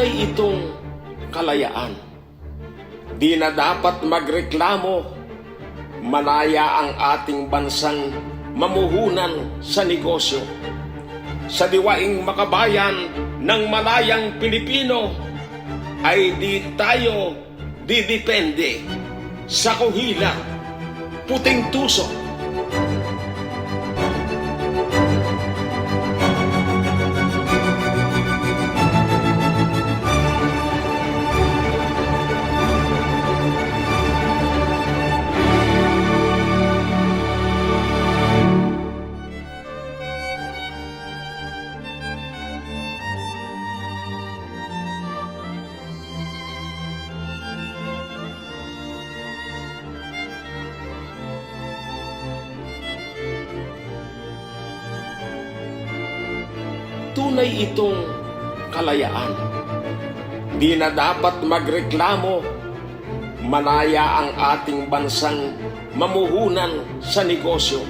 Tunay itong kalayaan. Di na dapat magreklamo. Malaya ang ating bansang mamuhunan sa negosyo. Sa diwaing makabayan ng malayang Pilipino ay di tayo didepende sa kuhila, puting tuso. Tunay itong kalayaan. Di na dapat magreklamo. Malaya ang ating bansang mamuhunan sa negosyo.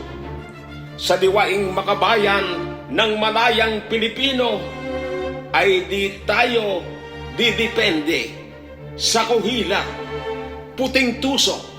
Sa diwaing makabayan ng malayang Pilipino ay di tayo didepende sa kuhila, puting tuso